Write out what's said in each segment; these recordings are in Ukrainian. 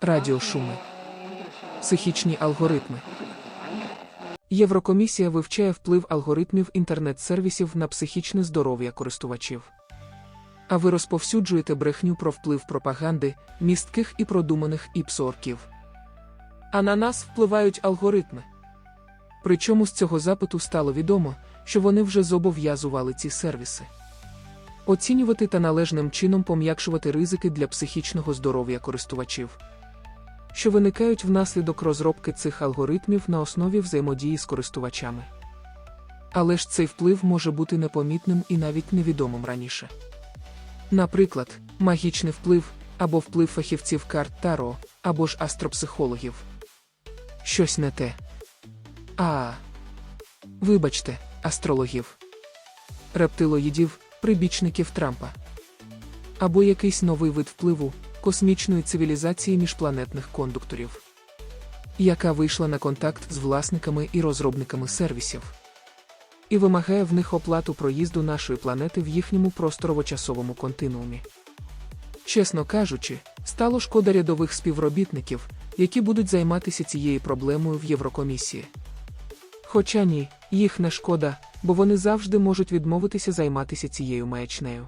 Радіошуми. Психічні алгоритми. Єврокомісія вивчає вплив алгоритмів інтернет-сервісів на психічне здоров'я користувачів. А ви розповсюджуєте брехню про вплив пропаганди, містких і продуманих іпсорків. А на нас впливають алгоритми. Причому з цього запиту стало відомо, що вони вже зобов'язували ці сервіси. Оцінювати та належним чином пом'якшувати ризики для психічного здоров'я користувачів, що виникають внаслідок розробки цих алгоритмів на основі взаємодії з користувачами. Але ж цей вплив може бути непомітним і навіть невідомим раніше. Наприклад, магічний вплив або вплив фахівців карт Таро, або ж астропсихологів. Щось не те. А. Вибачте, астрологів, рептилоїдів, прибічників Трампа. Або якийсь новий вид впливу космічної цивілізації міжпланетних кондукторів, яка вийшла на контакт з власниками і розробниками сервісів. І вимагає в них оплату проїзду нашої планети в їхньому просторово-часовому континуумі. Чесно кажучи, стало шкода рядових співробітників, які будуть займатися цією проблемою в Єврокомісії. Хоча ні, їх не шкода, бо вони завжди можуть відмовитися займатися цією маячнею.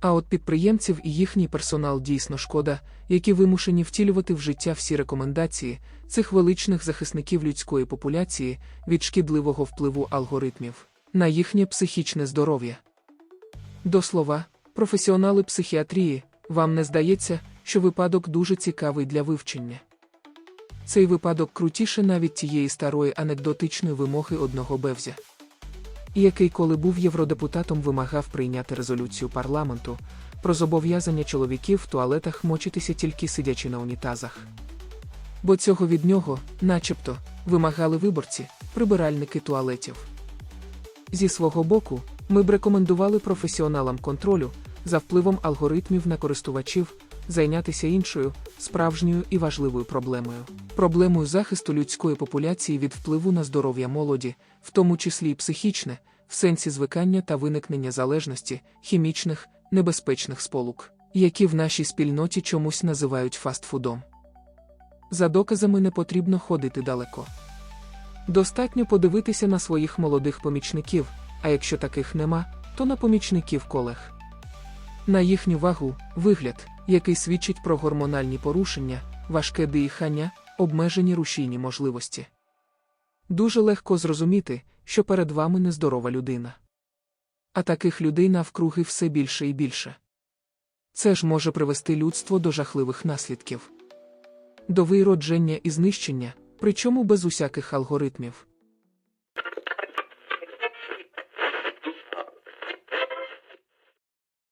А от підприємців і їхній персонал дійсно шкода, які вимушені втілювати в життя всі рекомендації цих величних захисників людської популяції від шкідливого впливу алгоритмів на їхнє психічне здоров'я. До слова, професіонали психіатрії, вам не здається, що випадок дуже цікавий для вивчення. Цей випадок крутіше навіть тієї старої анекдотичної вимоги одного бевзя який, коли був євродепутатом, вимагав прийняти резолюцію парламенту про зобов'язання чоловіків в туалетах мочитися тільки сидячи на унітазах. Бо цього від нього, начебто, вимагали виборці, прибиральники туалетів. Зі свого боку, ми б рекомендували професіоналам контролю за впливом алгоритмів на користувачів зайнятися іншою, справжньою і важливою проблемою проблемою захисту людської популяції від впливу на здоров'я молоді, в тому числі й психічне, в сенсі звикання та виникнення залежності, хімічних, небезпечних сполук, які в нашій спільноті чомусь називають фастфудом. За доказами не потрібно ходити далеко. Достатньо подивитися на своїх молодих помічників, а якщо таких нема, то на помічників колег. На їхню вагу, вигляд, який свідчить про гормональні порушення, важке дихання, обмежені рушійні можливості. Дуже легко зрозуміти, що перед вами нездорова людина. А таких людей навкруги все більше і більше. Це ж може привести людство до жахливих наслідків, до виродження і знищення, причому без усяких алгоритмів.